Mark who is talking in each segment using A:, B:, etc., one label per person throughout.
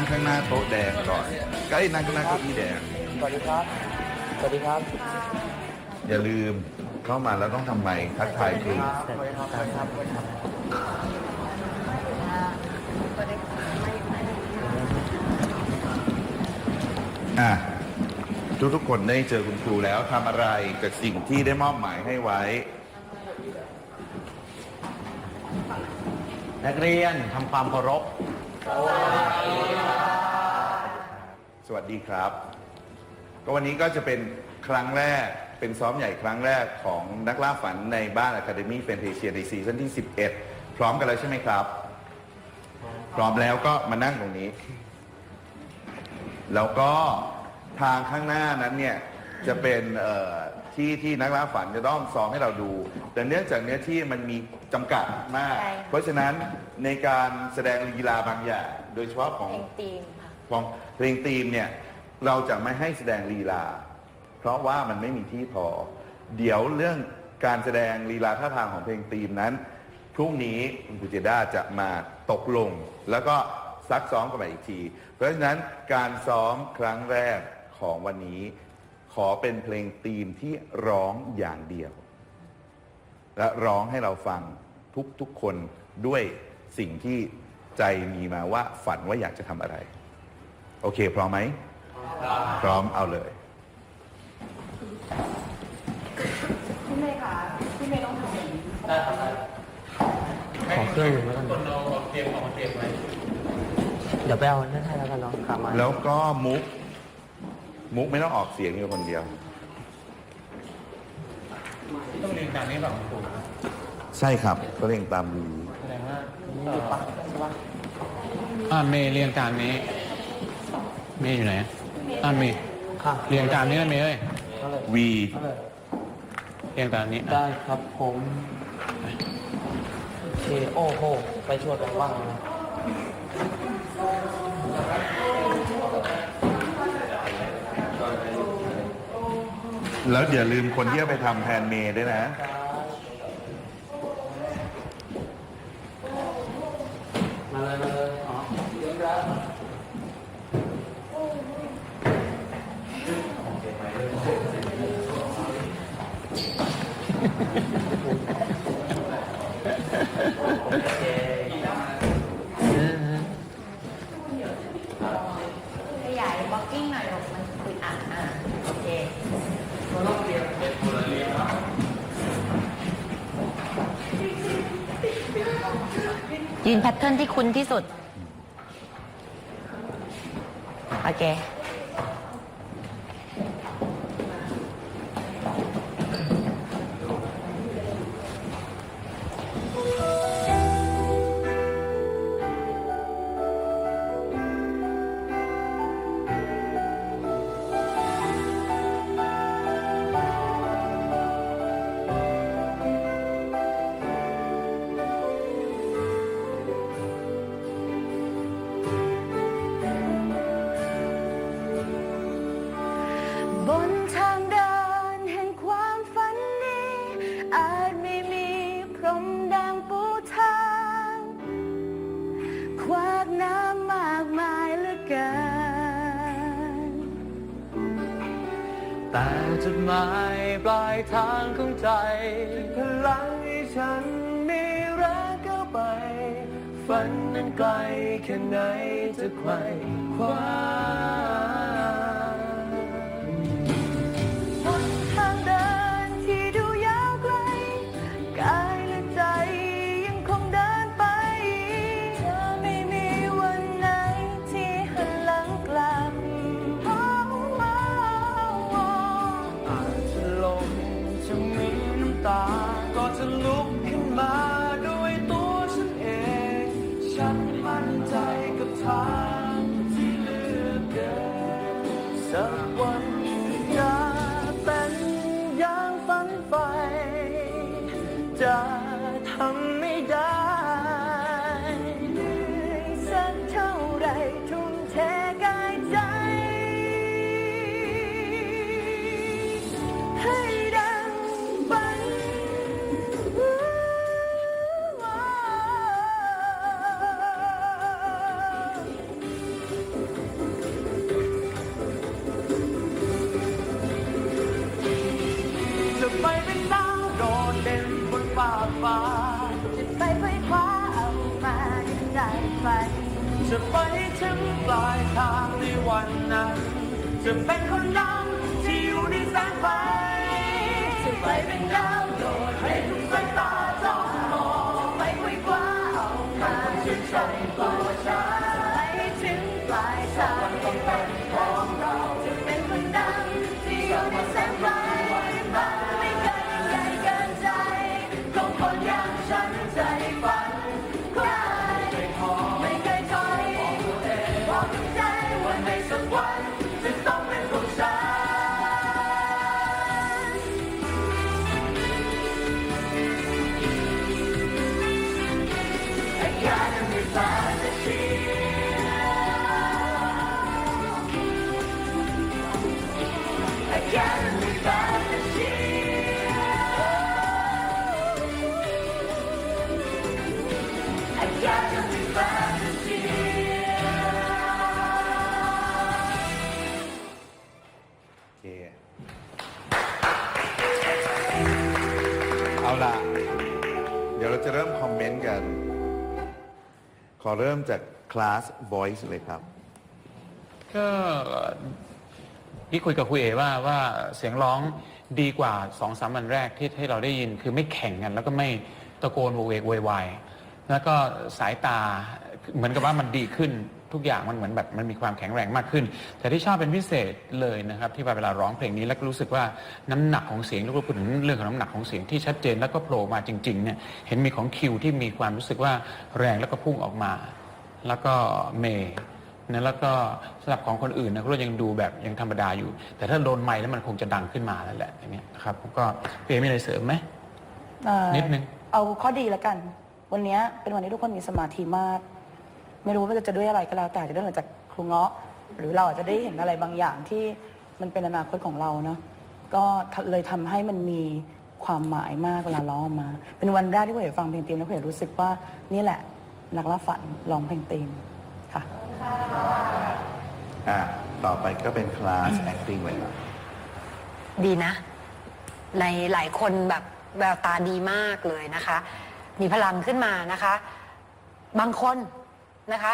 A: นั่งข้างหน้าโต๊ะแดงก่อนก็ไอ้นั่งข้างหน้าเก้าอี้แดง
B: สวัสดีครับ สวัสดีครับ
A: อย่าลืมเข้ามาแล้วต้องทำไมค์ทักทายครู
B: สวัสดีครับ สวัสดีครับ สวัสดีครับ
A: อะทุกทุกๆคนได้เจอคุณครูแล้วทำอะไรกับสิ่งที่ได้มอบหมายให้ไว้
B: นักเรียนทำความเคารพ
A: สวัสดีครับ ก็วันนี้ก็จะเป็นครั้งแรกเป็นซ้อมใหญ่ครั้งแรกของนักล่าฝันในบ้าน Academy f a n t a s i a ในซีซั่นที่ 11 พร้อมกันแล้วใช่ไหมครับ พร้อมแล้วก็มานั่งตรงนี้ แล้วก็ทางข้างหน้านั้นเนี่ยจะเป็นเอ่อ ที่ที่นักล่าฝันจะต้องซ้อมให้เราดู แต่เนื่องจากเนื้อที่มันมีจำกัดมาก
C: ใช่
A: เพราะฉะนั้นในการแสดงลีลาบางอย่างโดยเฉพาะของ
C: เพลงธีมค่ะ
A: ของเพลงธีมเนี่ยเราจะไม่ให้แสดงลีลา เพราะว่ามันไม่มีที่พอ เดี๋ยวเรื่องการแสดงลีลาท่าทางของเพลงธีมนั้นพรุ่งนี้คุณครูเจด้าจะมาตกลง แล้วก็ซักซ้อมกันไปอีกที เพราะฉะนั้นการซ้อมครั้งแรกของวันนี้ ขอเป็นเพลงธีมที่ร้องอย่างเดียว และร้องให้เราฟังทุกๆคนด้วยสิ่งที่ใจมีมาว่าฝันว่าอยากจะทำอะไร โอเค พร้อมไหม พร้อมเอาเลย
C: พี่เมย์คะพี่เมย์ต้องทำอย่างนี้
B: ได้ครับขอเครื่องหนึ่งแล้วกันคนเราเตรียมของเตรียมไว้เดี๋ยวไปเอานั่นให้แล้วกันเนาะขามา
A: แล้วก็มุก มุกไม่ต้องออกเสียงอยู่คนเดียว
B: ต้องเรียนการนี้แบบครู
A: ใช่ครับก็เร่งตามดู
B: แสดงว่านี่อยู่ปะใช่ปะอ่าเมย์เรียนการนี้ เมย์อยู่ไหนอ่าเมย์เรียนการนี้นะเมย์เอ้ย
A: วี
B: เรียนการนี้ได้ครับผมโอเคโอ้โห ไปช่วยกันบ้างนะ
A: แล้วอย่าลืมคนที่จะไปทำแทนเมย์ด้วยนะ
B: มาเลยมาเลยอ๋อ
C: ขยายบล็อกกิ้งหน่อยลูกมันอึดอัดอะโอเค ยืนแพทเทิร์นที่คุ้นที่สุด โอเค
D: กิน
B: แต่จุดหมายปลายทางของใจพลังให้ฉันมีรัก้าไป ฝันนั้นไกลแค่ไหนจะไขว่คว้า
D: จ บ
B: นฟ้าฟ้า
D: จะไปไปคว้าเอามาในใจฝัน
B: จะไปถึงปลายทางในวันนั้น จะเป็นคนดัง
D: เคเอาล่ะ เดี๋ยวเรา
A: จะเริ่มคอมเมนต์กัน ขอเริ่มจากคลาส Voice เลยครับ
E: ก็พี่คุยกับคุยเอว่าว่าเสียงร้องดีกว่าสองสามวันแรกที่ที่เราได้ยินคือไม่แข่งกัน แล้วก็ไม่ตะโกนโวเวกโวยวายแล้วก็สายตาเหมือนกับว่ามันดีขึ้น ทุกอย่างมันเหมือนแบบมันมีความแข็งแรงมากขึ้น แต่ที่ชอบเป็นพิเศษเลยนะครับที่เวลาร้องเพลงนี้แล้วก็รู้สึกว่าน้ำหนักของเสียงแล้วก็พูดถึงเรื่องของน้ำหนักของเสียงที่ชัดเจนแล้วก็โผล่มาจริงๆเนี่ยเห็นมีของคิวที่มีความรู้สึกว่าแรงแล้วก็พุ่งออกมา แล้วก็เมย์นะแล้วก็สำหรับของคนอื่นนะก็ยังดูแบบยังธรรมดาอยู่ แต่ถ้าโดนไม้แล้วมันคงจะดังขึ้นมาแล้วแหละอย่างเงี้ยนะครับผมก็เพียมีอะไรเสริมไหม
F: เอ่อ
E: นิดนึง
F: เอาข้อดีแล้วกัน วันเนี้ยเป็นวันที่ทุกคนมีสมาธิมาก ไม่รู้ว่าจะด้วยอะไรก็แล้วแต่จะได้มาจากครูเงาะ หรือเราอาจจะได้เห็นอะไรบางอย่างที่มันเป็นอนาคตของเราเนาะก็เลยทำให้มันมีความหมายมากเวลาร้องออกมา เป็นวันแรกที่ผมเห็นฟังเพลงตีมแล้วผมเห็นรู้สึกว่านี่แหละนักล่าฝันร้องเพลงตีมค่ะ
A: อะต่อไปก็เป็นคลาส acting เลยครับ
G: ดีนะ ในหลายคนแบบแววตาดีมากเลยนะคะ มีพลังขึ้นมานะคะ บางคน นะคะ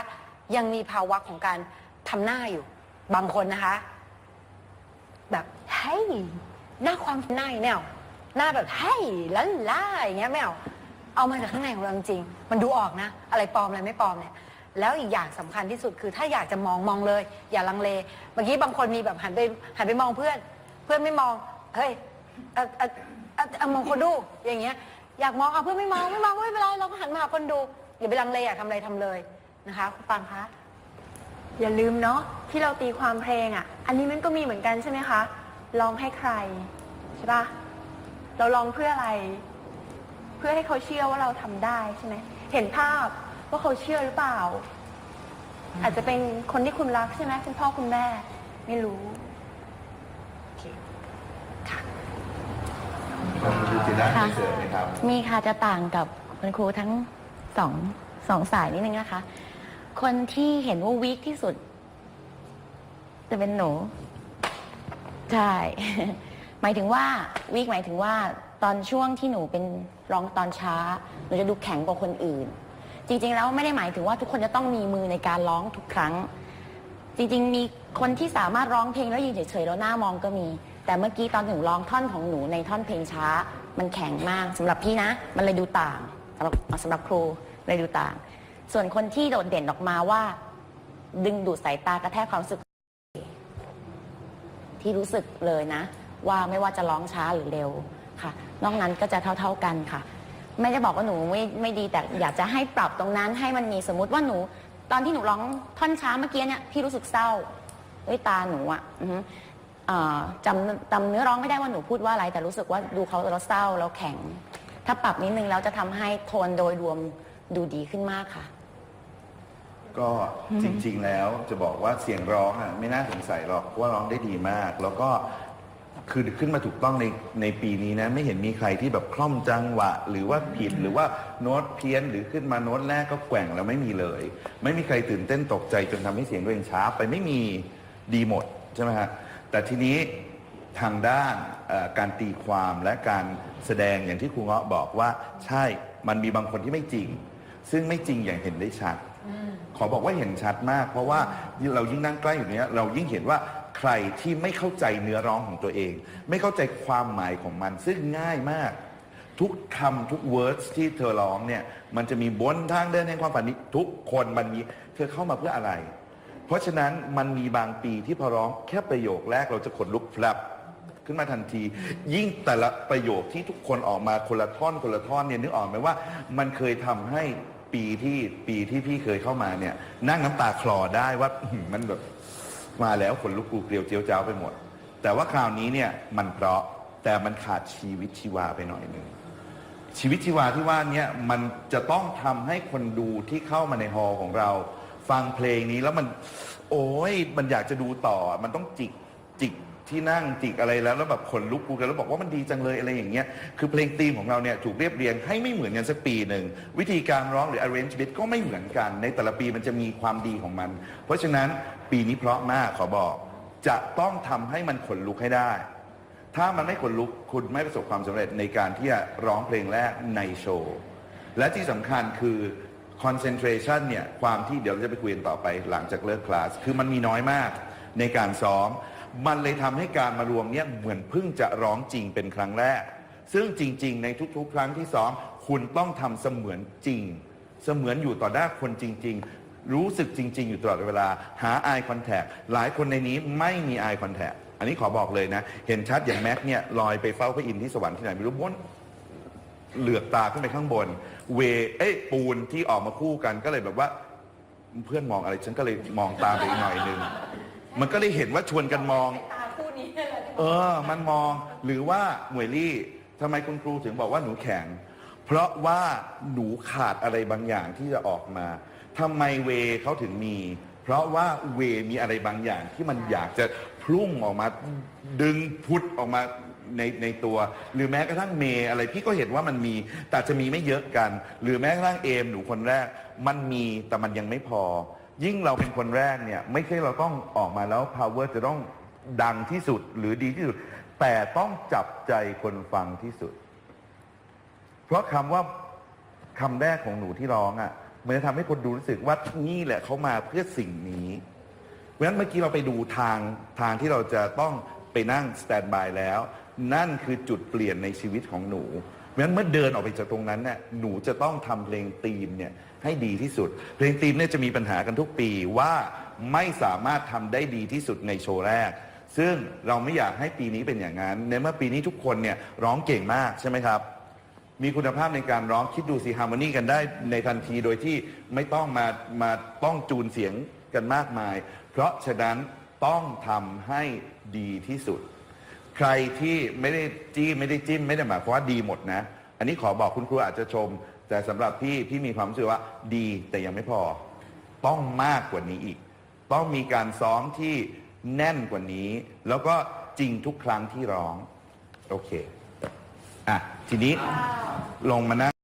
G: ยังมีภาวะของการทำหน้าอยู่ บางคนนะคะ แบบเฮ้ยหน้าความหน้าแนวหน้าแบบเฮ้ยล้านล่าอย่างเงี้ยไม่เอาเอามาจากข้างในของเราจริงๆมันดูออกนะ อะไรปลอมอะไรไม่ปลอมเนี่ยแล้วอีกอย่างสำคัญที่สุดคือ ถ้าอยากจะมองมองเลย อย่าลังเลเมื่อกี้บางคนมีแบบหันไปหันไปมองเพื่อน เพื่อนไม่มองเฮ้ยเออเออเออมองคนดูอย่างเงี้ยอยากมองเอาเพื่อนไม่มองไม่มองไม่เป็นไรเราก็หันมาหาคนดูอย่าไปลังเลอยากทำอะไรทำเลย นะคะคุณปังคะ
H: อย่าลืมเนาะที่เราตีความเพลงอะ่ะ อันนี้มันก็มีเหมือนกันใช่ไหมคะร้องให้ใครใช่ปะเราร้องเพื่ออะไร เพื่อให้เขาเชื่อว่าเราทำได้ใช่ไหมเห็นภาพว่าเขาเชื่อหรือเปล่า อาจจะเป็นคนที่คุณรักใช่ไหมคุณพ่อคุณแม่ ไม่รู้
A: คุณดูจิน่ามีเสริมไหมครับ
C: มีค่ะจะต่างกับคุณครูทั้งสองสองสายนิดนึงนะคะ คนที่เห็นว่าวีคที่สุด จะเป็นหนู ใช่ หมายถึงว่าวีคหมายถึงว่าตอนช่วงที่หนูเป็นร้องตอนช้าหนูจะดูแข็งกว่าคนอื่น จริง ๆ แล้วไม่ได้หมายถึงว่าทุกคนจะต้องมีมือในการร้องทุกครั้ง จริง ๆ มีคนที่สามารถร้องเพลงแล้วยืนเฉยๆแล้วหน้ามองก็มี แต่เมื่อกี้ตอนหนูร้องท่อนของหนูในท่อนเพลงช้า มันแข็งมากสำหรับพี่นะ มันเลยดูต่างสำหรับสำหรับครูเลยดูต่าง ส่วนคนที่โดดเด่นออกมาว่า ดึงดูดสายตากระแทกความรู้สึก ที่รู้สึกเลยนะ ว่าไม่ว่าจะร้องช้าหรือเร็วค่ะ นอกนั้นก็จะเท่า ๆกันค่ะ ไม่ได้บอกว่าหนูไม่ไม่ดีแต่อยากจะให้ปรับตรงนั้น ให้มันมีสมมติว่าหนู ตอนที่หนูร้องท่อนช้าเมื่อกี้เนี่ยพี่รู้สึกเศร้าด้วยตาหนูอะอือฮึเอ่อจำจำเนื้อร้องไม่ได้ว่าหนูพูดว่าอะไร แต่รู้สึกว่าดูเขาแล้วเศร้าแล้วแข็ง ถ้าปรับนิดนึงแล้วจะทำให้โทนโดยรวมดูดีขึ้นมากค่ะ
A: ก็จริง ๆ แล้วจะบอกว่าเสียงร้องอะไม่น่าสงสัยหรอกว่าร้องได้ดีมาก แล้วก็คือขึ้นมาถูกต้องในในปีนี้นะ ไม่เห็นมีใครที่แบบคล่อมจังหวะ หรือว่าผิดหรือว่าโน้ตเพี้ยนหรือขึ้นมาโน้ตแรกก็แกว่งแล้วไม่มีเลย ไม่มีใครตื่นเต้นตกใจจนทำให้เสียงตัวเองช้าไปไม่มีดีหมดใช่ไหมฮะแต่ทีนี้ทางด้านเอ่อการตีความและการแสดงอย่างที่ครูเงาะบอกว่า ใช่มันมีบางคนที่ไม่จริง ซึ่งไม่จริงอย่างเห็นได้ชัด ขอบอกว่าเห็นชัดมาก เพราะว่าเรายิ่งนั่งใกล้อยู่เนี้ยเรายิ่งเห็นว่าใครที่ไม่เข้าใจเนื้อร้องของตัวเอง ไม่เข้าใจความหมายของมันซึ่งง่ายมาก ทุกคำทุก words ที่เธอร้องเนี่ย มันจะมีบนทางเดินแห่งความฝันนี้ทุกคนมันมีเธอเข้ามาเพื่ออะไร เพราะฉะนั้นมันมีบางปีที่พอร้องแค่ประโยคแรกเราจะขนลุกแฟลบขึ้นมาทันที ยิ่งแต่ละประโยคที่ทุกคนออกมาคนละท่อนคนละท่อนเนี่ยนึกออกไหมว่า มันเคยทำให้ ปีที่ปีที่พี่เคยเข้ามาเนี่ย นั่งน้ำตาคลอได้ว่า มันแบบมาแล้วขนลุกกูเกลียวเจียวจ้าวไปหมด แต่ว่าคราวนี้เนี่ยมันเพราะแต่มันขาดชีวิตชีวาไปหน่อยหนึ่งชีวิตชีวาที่ว่านี้มันจะต้องทำให้คนดูที่เข้ามาในฮอลล์ของเรา ฟังเพลงนี้แล้วมัน โอ้ยมันอยากจะดูต่อ มันต้องจิกจิก ที่นั่งจิกอะไรแล้วแล้วแบบขนลุกกูกันแล้วบอกว่ามันดีจังเลยอะไรอย่างเงี้ยคือเพลงธีมของเราเนี่ยถูกเรียบเรียงให้ไม่เหมือนกันสักปีหนึ่งวิธีการร้องหรือ arrangement ก็ไม่เหมือนกัน ในแต่ละปีมันจะมีความดีของมัน เพราะฉะนั้นปีนี้เพราะมากขอบอก จะต้องทำให้มันขนลุกให้ได้ ถ้ามันไม่ขนลุกคุณไม่ประสบความสำเร็จในการที่จะร้องเพลงแรกในโชว์และที่สำคัญคือ concentration เนี่ยความที่เดี๋ยวเราจะไปคุยกันต่อไปหลังจากเลิกคลาสคือมันมีน้อยมากในการซ้อม มันเลยทำให้การมารวมเนี่ยเหมือนเพิ่งจะร้องจริงเป็นครั้งแรก ซึ่งจริง ๆ ในทุก ๆ ครั้งที่ซ้อมคุณต้องทำเสมือนจริง เสมือนอยู่ต่อหน้าคนจริง ๆ รู้สึกจริง ๆ อยู่ตลอดเวลา หา eye contact หลายคนในนี้ไม่มี eye contact อันนี้ขอบอกเลยนะ เห็นชัดอย่างแม็กเนี่ยลอยไปเฝ้าพระอินทร์ที่สวรรค์ที่ไหนไม่รู้บนเหลือบตาขึ้นไปข้างบน เวเอ้ยปูนที่ออกมาคู่กันก็เลยแบบว่า เพื่อนมองอะไรฉันก็เลยมองตามไปอีกหน่อยหนึง มันก็เลยเห็นว่าชวนกันมองเออ มันมองหรือว่าหมวยลี่ทำไมคุณครูถึงบอกว่าหนูแข็ง เพราะว่าหนูขาดอะไรบางอย่างที่จะออกมาทำไมเวเขาถึงมี เพราะว่าเวมีอะไรบางอย่างที่มันอยากจะพุ่งออกมาดึงพุทธออกมาในในตัว หรือแม้กระทั่งเมย์อะไรพี่ก็เห็นว่ามันมี แต่จะมีไม่เยอะกัน หรือแม้กระทั่งเอมหนูคนแรก มันมีแต่มันยังไม่พอ ยิ่งเราเป็นคนแรกเนี่ย ไม่ใช่เราต้องออกมาแล้ว power จะต้องดังที่สุดหรือดีที่สุด แต่ต้องจับใจคนฟังที่สุด เพราะคำว่าคำแรกของหนูที่ร้องอะมันจะทำให้คนดูรู้สึกว่านี่แหละเขามาเพื่อสิ่งนี้เพราะฉะนั้นเมื่อกี้เราไปดูทางทางที่เราจะต้องไปนั่งสแตนบายแล้ว นั่นคือจุดเปลี่ยนในชีวิตของหนู เพราะฉะนั้นเมื่อเดินออกไปจากตรงนั้นเนี่ยหนูจะต้องทำเพลงธีมเนี่ยให้ดีที่สุด เพลงธีมเนี่ยจะมีปัญหากันทุกปีว่าไม่สามารถทำได้ดีที่สุดในโชว์แรก ซึ่งเราไม่อยากให้ปีนี้เป็นอย่างนั้น ในเมื่อปีนี้ทุกคนเนี่ยร้องเก่งมากใช่ไหมครับ มีคุณภาพในการร้องคิดดูสิฮาร์โมนีกันได้ในทันทีโดยที่ไม่ต้องมามาต้องจูนเสียงกันมากมาย เพราะฉะนั้นต้องทำให้ดีที่สุด ใครที่ไม่ได้จี้ไม่ได้จิ้มไม่ได้หมายความว่าดีหมดนะ อันนี้ขอบอกคุณครูอาจจะชม แต่สำหรับพี่พี่มีความรู้สึกว่าดีแต่ยังไม่พอ ต้องมากกว่านี้อีก ต้องมีการซ้อมที่แน่นกว่านี้ แล้วก็จริงทุกครั้งที่ร้อง โอเค อะ ทีนี้ลงมานะ